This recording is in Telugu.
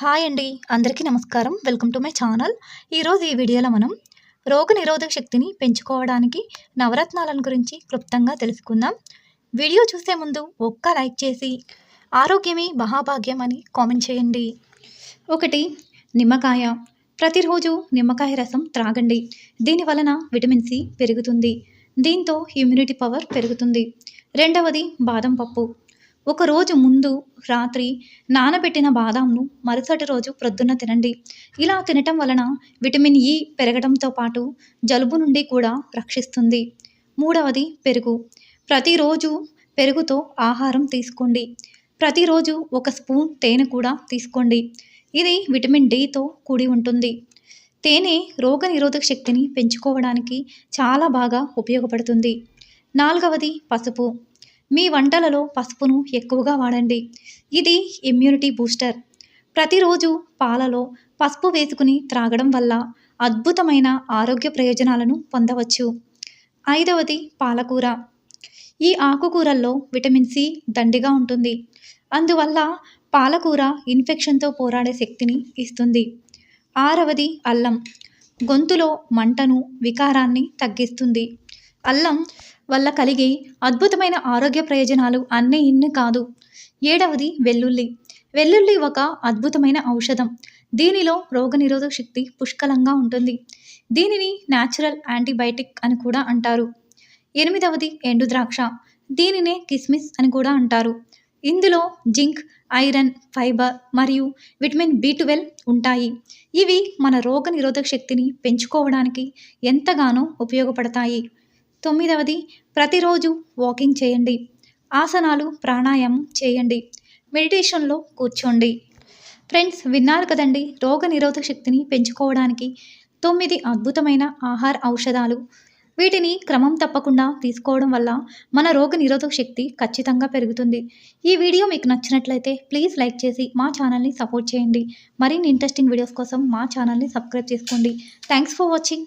హాయ్ అండి. అందరికీ నమస్కారం. Welcome to my channel. ఈరోజు ఈ వీడియోలో మనం రోగ నిరోధక శక్తిని పెంచుకోవడానికి నవరత్నాలను గురించి క్లుప్తంగా తెలుసుకుందాం. వీడియో చూసే ముందు ఒక్క లైక్ చేసి ఆరోగ్యమే మహాభాగ్యం అని కామెంట్ చేయండి. ఒకటి నిమ్మకాయ. ప్రతిరోజు నిమ్మకాయ రసం త్రాగండి. దీని వలన విటమిన్ సి పెరుగుతుంది. దీంతో ఇమ్యూనిటీ పవర్ పెరుగుతుంది. రెండవది బాదం పప్పు. ఒకరోజు ముందు రాత్రి నానబెట్టిన బాదాంను మరుసటి రోజు ప్రొద్దున తినండి. ఇలా తినటం వలన విటమిన్ ఇ పెరగడంతో పాటు జలుబు నుండి కూడా రక్షిస్తుంది. మూడవది పెరుగు. ప్రతిరోజు పెరుగుతో ఆహారం తీసుకోండి. ప్రతిరోజు ఒక స్పూన్ తేనె కూడా తీసుకోండి. ఇది విటమిన్ డితో కూడి ఉంటుంది. తేనె రోగనిరోధక శక్తిని పెంచుకోవడానికి చాలా బాగా ఉపయోగపడుతుంది. నాలుగవది పసుపు. మీ వంటలలో పసుపును ఎక్కువగా వాడండి. ఇది ఇమ్యూనిటీ బూస్టర్ ప్రతిరోజు పాలలో పసుపు వేసుకుని త్రాగడం వల్ల అద్భుతమైన ఆరోగ్య ప్రయోజనాలను పొందవచ్చు. ఐదవది పాలకూర. ఈ ఆకుకూరల్లో విటమిన్ సి దండిగా ఉంటుంది. అందువల్ల పాలకూర ఇన్ఫెక్షన్తో పోరాడే శక్తిని ఇస్తుంది. ఆరవది అల్లం. గొంతులో మంటను వికారాన్ని తగ్గిస్తుంది. అల్లం వల్ల కలిగే అద్భుతమైన ఆరోగ్య ప్రయోజనాలు అన్నీ ఇన్ని కాదు. ఏడవది వెల్లుల్లి. వెల్లుల్లి ఒక అద్భుతమైన ఔషధం. దీనిలో రోగనిరోధక శక్తి పుష్కలంగా ఉంటుంది. దీనిని న్యాచురల్ యాంటీబయాటిక్ అని కూడా అంటారు. ఎనిమిదవది ఎండు ద్రాక్ష. దీనినే కిస్మిస్ అని కూడా అంటారు. ఇందులో జింక్ ఐరన్ ఫైబర్ మరియు విటమిన్ బి ట్వెల్వ్ ఉంటాయి. ఇవి మన రోగ నిరోధక శక్తిని పెంచుకోవడానికి ఎంతగానో ఉపయోగపడతాయి. తొమ్మిదవది ప్రతిరోజు వాకింగ్ చేయండి. ఆసనాలు ప్రాణాయామం చేయండి. మెడిటేషన్లో కూర్చోండి. ఫ్రెండ్స్ విన్నారు కదండి రోగ నిరోధక శక్తిని పెంచుకోవడానికి తొమ్మిది అద్భుతమైన ఆహార ఔషధాలు. వీటిని క్రమం తప్పకుండా తీసుకోవడం వల్ల మన రోగ నిరోధక శక్తి ఖచ్చితంగా పెరుగుతుంది. ఈ వీడియో మీకు నచ్చినట్లయితే ప్లీజ్ లైక్ చేసి మా ఛానల్ని సపోర్ట్ చేయండి. మరిన్ని ఇంట్రెస్టింగ్ వీడియోస్ కోసం మా ఛానల్ని సబ్స్క్రైబ్ చేసుకోండి. Thanks for watching.